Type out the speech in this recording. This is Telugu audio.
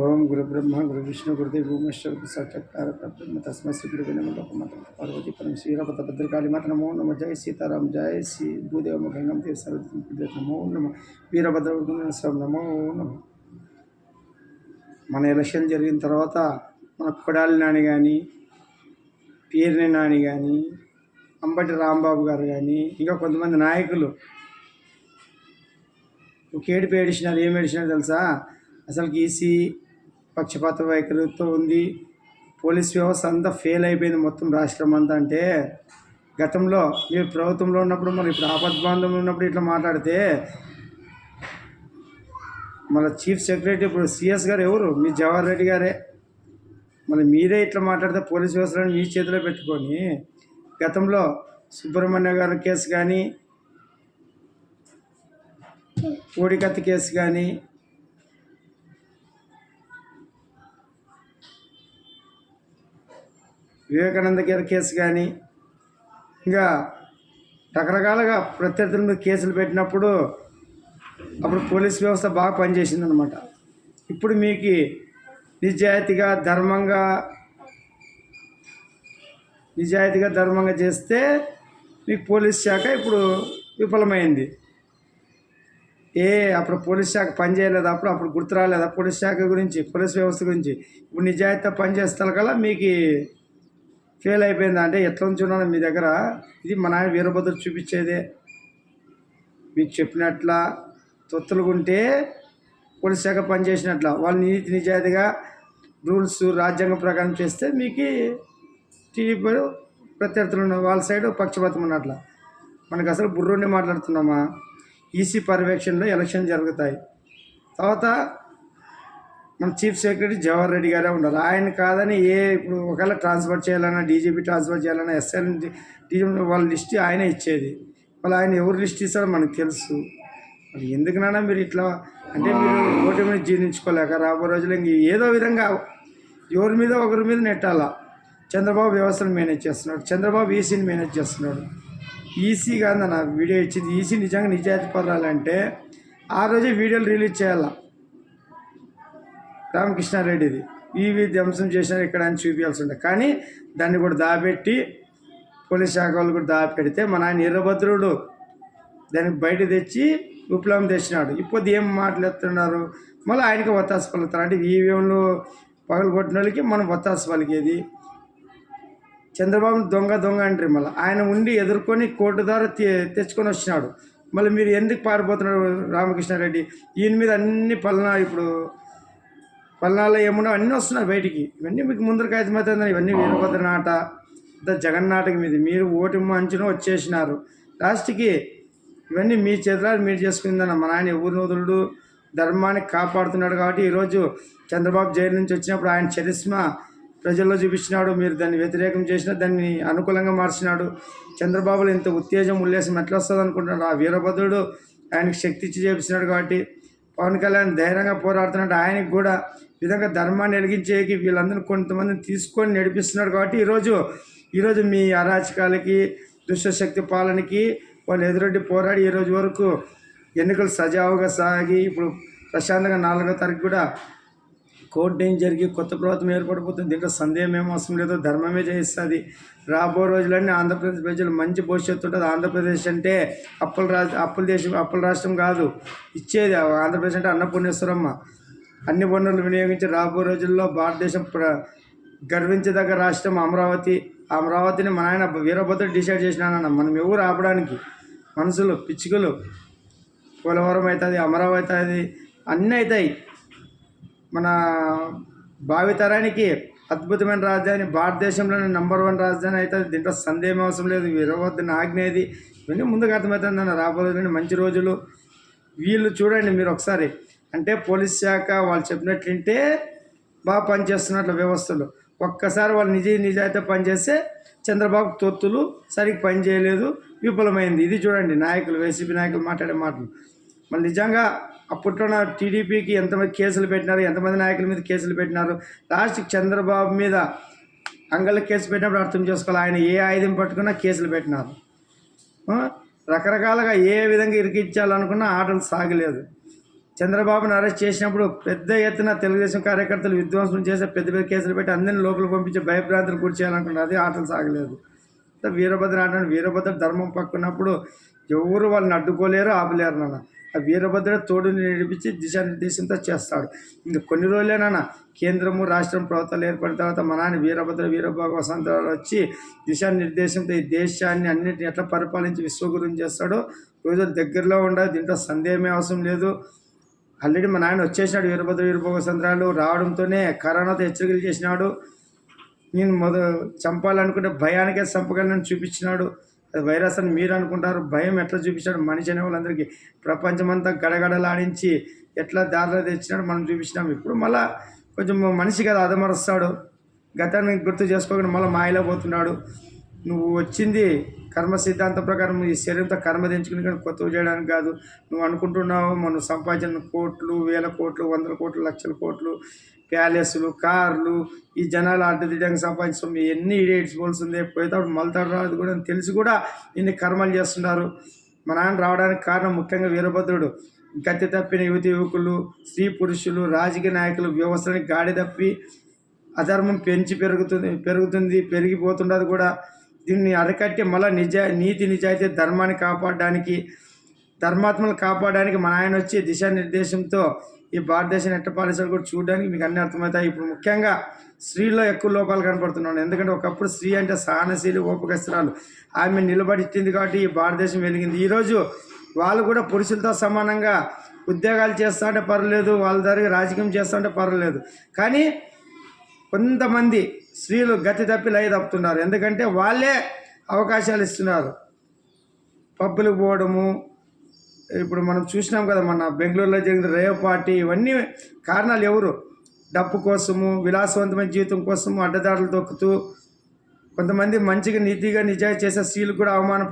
ఓం గురు బ్రహ్మ గురు విష్ణు గురుదేవ్ భూమేశ్వర సాక్షాత్కార బ్రహ్మ తస్మై శ్రీ గురు వినమ పార్వతి పరం శ్రీరపత భద్రకాళి మాత నమో నమ. జయ సీతారాం జయ శ్రీ భూదేవ గంగం దేవ సర్వ నమో నమ. వీరభద్ర స్వామి నమో నమ. మన ఎలక్షన్ జరిగిన తర్వాత మన కొడాలి నాని కానీ పీర్ని నాని కానీ అంబటి రాంబాబు గారు కానీ ఇంకా కొంతమంది నాయకులు ఒక ఏడుపు ఏడిచినారు ఏం ఏడిచినారు తెలుసా? అసలు ఈసీ పక్షపాత వైఖరితో ఉంది. పోలీస్ వ్యవస్థ అంతా ఫెయిల్ అయిపోయింది మొత్తం రాష్ట్రం అంతా అంటే. గతంలో మీరు ప్రభుత్వంలో ఉన్నప్పుడు మరి ఇప్పుడు ఆపద్బాంధంలో ఉన్నప్పుడు ఇట్లా మాట్లాడితే మన చీఫ్ సెక్రటరీ ఇప్పుడు సిఎస్ గారు ఎవరు? మీ జవహర్ రెడ్డి గారే. మళ్ళీ మీరే ఇట్లా మాట్లాడితే పోలీస్ వ్యవస్థలను మీ చేతిలో పెట్టుకొని గతంలో సుబ్రహ్మణ్య గారి కేసు కానీ కోడికత్తి కేసు కానీ వివేకానంద గారి కేసు కానీ ఇంకా రకరకాలుగా ప్రత్యర్థుల మీద కేసులు పెట్టినప్పుడు అప్పుడు పోలీస్ వ్యవస్థ బాగా పనిచేసింది అనమాట ఇప్పుడు మీకు నిజాయితీగా ధర్మంగా నిజాయితీగా ధర్మంగా చేస్తే మీకు పోలీస్ శాఖ ఇప్పుడు విఫలమైంది. ఏ అప్పుడు పోలీస్ శాఖ పనిచేయలేదు అప్పుడు అప్పుడు గుర్తు రాలేదా పోలీస్ శాఖ గురించి పోలీస్ వ్యవస్థ గురించి? ఇప్పుడు నిజాయితీగా పనిచేస్తారు కదా మీకు ఫెయిల్ అయిపోయింది అంటే ఎట్లా ఉంచున్నాను మీ దగ్గర? ఇది మా నాయన వీరభద్రుడు చూపించేదే. మీకు చెప్పినట్ల తొత్తులుగుంటే పోలీస్ శాఖ పనిచేసినట్ల. వాళ్ళు నీతి నిజాయితీగా రూల్స్ రాజ్యాంగం ప్రకారం చేస్తే మీకు టీడీపీ ప్రత్యర్థులు వాళ్ళ సైడ్ పక్షపాతం ఉన్నట్ల. మనకు అసలు బుర్రుండి మాట్లాడుతున్నామా? ఈసీ పర్యవేక్షణలో ఎలక్షన్ జరుగుతాయి. తర్వాత మన చీఫ్ సెక్రటరీ జవహర్ రెడ్డి గారే ఉండాలి ఆయన కాదని ఏ ఇప్పుడు ఒకవేళ ట్రాన్స్ఫర్ చేయాలన్నా డీజీపీ ట్రాన్స్ఫర్ చేయాలన్నా ఎస్ఎన్ డీజీపీ వాళ్ళ లిస్ట్ ఆయనే ఇచ్చేది. వాళ్ళు ఆయన ఎవరు లిస్ట్ ఇస్తారో మనకు తెలుసు. మరి ఎందుకునైనా మీరు ఇట్లా అంటే మీరు ఓటమిని జీర్ణించుకోలేక రాబో రోజులు ఇంక ఏదో విధంగా ఎవరి మీద ఒకరి మీద నెట్టాలా? చంద్రబాబు వ్యవస్థను మేనేజ్ చేస్తున్నాడు. చంద్రబాబు ఈసీని మేనేజ్ చేస్తున్నాడు. ఈసీ కాదు నా వీడియో ఇచ్చింది. ఈసీ నిజంగా నిజాయితీ పడాలంటే ఆ రోజే వీడియోలు రిలీజ్ చేయాలా? రామకృష్ణారెడ్డిది. ఈ ధ్వంసం చేసినారు ఇక్కడ అని చూపించాల్సి ఉండే కానీ దాన్ని కూడా దాపెట్టి పోలీస్ శాఖ వాళ్ళు కూడా దాపెడితే మన ఆయన వీరభద్రుడు దానికి బయట తెచ్చి విప్లవం తెచ్చినాడు. ఇప్పుడు ఏం మాట్లాడుతున్నారు మళ్ళీ ఆయనకి ఒత్తాసు పలుతారు అంటే ఈవీఎంలు పగలు కొట్టిన వాళ్ళకి మనం ఒత్తాసు పలికేది? చంద్రబాబు దొంగ దొంగ అంటారు మళ్ళీ. ఆయన ఉండి ఎదుర్కొని కోర్టు ద్వారా తె- తెచ్చుకొని వచ్చినాడు. మళ్ళీ మీరు ఎందుకు పారిపోతున్నాడు రామకృష్ణారెడ్డి? ఈయన మీద అన్ని పలనా ఇప్పుడు పల్నాలో ఏమున్నా అన్నీ వస్తున్నాయి బయటికి. ఇవన్నీ మీకు ముందర అవుతుంది ఇవన్నీ వీరభద్ర నాట జగన్ జగన్నాటకం ఇది. మీరు ఓటు మంచున వచ్చేసినారు. లాస్ట్కి ఇవన్నీ మీ చేతిలో మీరు చేసుకుందన్న మా నాయన ఊరి ధర్మాన్ని కాపాడుతున్నాడు కాబట్టి ఈరోజు చంద్రబాబు జైలు నుంచి వచ్చినప్పుడు ఆయన చరిస్మా ప్రజల్లో చూపించినాడు. మీరు దాన్ని వ్యతిరేకం చేసినా దాన్ని అనుకూలంగా మార్చినాడు. చంద్రబాబులో ఇంత ఉత్తేజం ఉల్లేసం ఎట్లా వస్తుంది అనుకుంటున్నాడు ఆ వీరభద్రుడు ఆయనకి శక్తి ఇచ్చి చేపిస్తున్నాడు కాబట్టి పవన్ కళ్యాణ్ ధైర్యంగా పోరాడుతున్నాడు. ఆయనకి కూడా విధంగా ధర్మాన్ని వెలిగించేకి వీళ్ళందరూ కొంతమందిని తీసుకొని నడిపిస్తున్నాడు కాబట్టి ఈరోజు ఈరోజు మీ అరాచకాలకి దుష్టశక్తి పాలనకి వాళ్ళు ఎదురొడ్డి పోరాడి ఈ రోజు వరకు ఎన్నికలు సజావుగా సాగి ఇప్పుడు ప్రశాంతంగా నాలుగో తారీఖు కూడా కోర్టు ఏం జరిగి కొత్త ప్రభుత్వం ఏర్పడిపోతుంది దీంట్లో సందేహం ఏం అవసరం లేదు ధర్మమే చేయిస్తుంది రాబో రోజులన్నీ ఆంధ్రప్రదేశ్ ప్రజలు మంచి భవిష్యత్తు ఉంటుంది. ఆంధ్రప్రదేశ్ అంటే అప్పుల రాజ అప్పుల దేశం అప్పుల రాష్ట్రం కాదు ఇచ్చేది ఆంధ్రప్రదేశ్ అంటే అన్నపూర్ణేశ్వరమ్మ. అన్ని వనరులు వినియోగించి రాబో రోజుల్లో భారతదేశం ప్ర గర్వించదగ్గ రాష్ట్రం అమరావతి. అమరావతిని మన ఆయన వీరభద్రుడు డిసైడ్ చేసినానన్న మనం ఎవరు ఆపడానికి? మనుషులు పిచ్చుకలు పోలవరం అవుతుంది అమరావతి అవుతుంది అన్నీ అవుతాయి. మన భావితరానికి అద్భుతమైన రాజధాని భారతదేశంలోనే నంబర్ వన్ రాజధాని అవుతుంది. దీంట్లో సందేహం అవసరం లేదు. వీరవద్దని ఆజ్ఞేది ఇవన్నీ ముందుకు అర్థమవుతుందన్న రాబోయే మంచి రోజులు. వీళ్ళు చూడండి మీరు ఒకసారి. అంటే పోలీస్ శాఖ వాళ్ళు చెప్పినట్లు వింటే బాగా పనిచేస్తున్నట్లు వ్యవస్థలు. ఒక్కసారి వాళ్ళు నిజ నిజాయితీ పనిచేస్తే చంద్రబాబు తొత్తులు సరిగ్గా పని చేయలేదు విఫలమైంది. ఇది చూడండి నాయకులు వైసీపీ నాయకులు మాట్లాడే మాటలు. మళ్ళీ నిజంగా అప్పట్లో నా టీడీపీకి ఎంతమంది కేసులు పెట్టినారు ఎంతమంది నాయకుల మీద కేసులు పెట్టినారు లాస్ట్కి చంద్రబాబు మీద అంగళ్ళ కేసు పెట్టినప్పుడు అర్థం చేసుకోవాలి ఆయన ఏ ఆయుధం పట్టుకున్నా కేసులు పెట్టినారు. రకరకాలుగా ఏ విధంగా ఇరికించాలనుకున్నా ఆటలు సాగలేదు. చంద్రబాబును అరెస్ట్ చేసినప్పుడు పెద్ద ఎత్తున తెలుగుదేశం కార్యకర్తలు విధ్వంసం చేసే పెద్ద పెద్ద కేసులు పెట్టి అందరిని లోపల పంపించి భయభ్రాంతులు గురి చేయాలనుకున్నారు. అది ఆటలు సాగలేదు. వీరభద్ర ఆట వీరభద్ర ధర్మం పక్కున్నప్పుడు ఎవరు వాళ్ళని అడ్డుకోలేరు ఆపలేరు నాన్న. ఆ వీరభద్ర తోడుని నడిపించి దిశానిర్దేశంతో చేస్తాడు. ఇంకా కొన్ని రోజులేనాన్న కేంద్రము రాష్ట్రం ప్రభుత్వాలు ఏర్పడిన తర్వాత మా నాన్న వీరభద్ర వీరభాగ వసంతరావు వచ్చి దిశానిర్దేశంతో ఈ దేశాన్ని అన్నింటిని ఎట్లా పరిపాలించి విశ్వగురం చేస్తాడో రోజు దగ్గరలో ఉండదు దీంట్లో సందేహమే అవసరం లేదు. ఆల్రెడీ మా నాయన వచ్చేసినాడు వీరభద్ర వీరభోగ సంద్రాలు రావడంతోనే కరోనాతో హెచ్చరికలు చేసినాడు. నేను మొద చంపాలనుకుంటే భయానికే చంపగలను చూపించినాడు. అది వైరస్ అని మీరు అనుకుంటారు భయం ఎట్లా చూపించాడు మనిషి అనే వాళ్ళందరికీ ప్రపంచమంతా గడగడలాడించి ఎట్లా దారిలో తెచ్చినాడు మనం చూపించినాం. ఇప్పుడు మళ్ళా కొంచెం మనిషి కదా అదమరుస్తాడు గతాన్ని గుర్తు చేసుకోకుండా మళ్ళీ మాయలో పోతున్నాడు. నువ్వు వచ్చింది కర్మ సిద్ధాంతం ప్రకారం ఈ శరీరంతో కర్మ తెంచుకుని కానీ కొత్తవి చేయడానికి కాదు. నువ్వు అనుకుంటున్నావు మనం సంపాదించిన కోట్లు వేల కోట్లు వందల కోట్లు లక్షల కోట్లు ప్యాలెస్లు కార్లు ఈ జనాలు అడ్డు తీయడానికి సంపాదించడం ఎన్ని ఇడియట్స్ పోల్సిందే. పోయేటప్పుడు మళ్ళీ రాదు కూడా అని తెలిసి కూడా ఇన్ని కర్మలు చేస్తున్నారు. మా నాన్న రావడానికి కారణం ముఖ్యంగా వీరభద్రుడు. గతి తప్పిన యువతి యువకులు స్త్రీ పురుషులు రాజకీయ నాయకులు వ్యవస్థని గాడి తప్పి అధర్మం పెంచి పెరుగుతుంది పెరుగుతుంది పెరిగిపోతున్నది కూడా. దీన్ని అరికట్టి మళ్ళీ నిజా నీతి నిజాయితీ ధర్మాన్ని కాపాడడానికి ధర్మాత్మలు కాపాడడానికి మన ఆయన వచ్చి దిశానిర్దేశంతో ఈ భారతదేశాన్ని ఎట్ట పాలించాలి కూడా చూడడానికి మీకు అన్ని అర్థమవుతాయి. ఇప్పుడు ముఖ్యంగా స్త్రీలో ఎక్కువ లోపాలు కనపడుతున్నాను ఎందుకంటే ఒకప్పుడు స్త్రీ అంటే సహనశీలి ఓపకస్త్రాలు. ఆమె నిలబడి ఇచ్చింది కాబట్టి ఈ భారతదేశం వెలిగింది. ఈరోజు వాళ్ళు కూడా పురుషులతో సమానంగా ఉద్యోగాలు చేస్తా ఉంటే పర్వాలేదు వాళ్ళ దగ్గర రాజకీయం చేస్తా అంటే పర్వాలేదు. కానీ కొంతమంది స్త్రీలు గతి తప్పి లయ తప్పుతున్నారు. ఎందుకంటే వాళ్ళే అవకాశాలు ఇస్తున్నారు. పబ్బులకు పోవడము ఇప్పుడు మనం చూసినాం కదా మన బెంగళూరులో జరిగిన రేవ్ పార్టీ ఇవన్నీ కారణాలు ఎవరు? డబ్బు కోసము విలాసవంతమైన జీవితం కోసము అడ్డదారులు తొక్కుతూ కొంతమంది మంచిగా నీతిగా నిజాయి చేసే స్త్రీలు కూడా అవమానప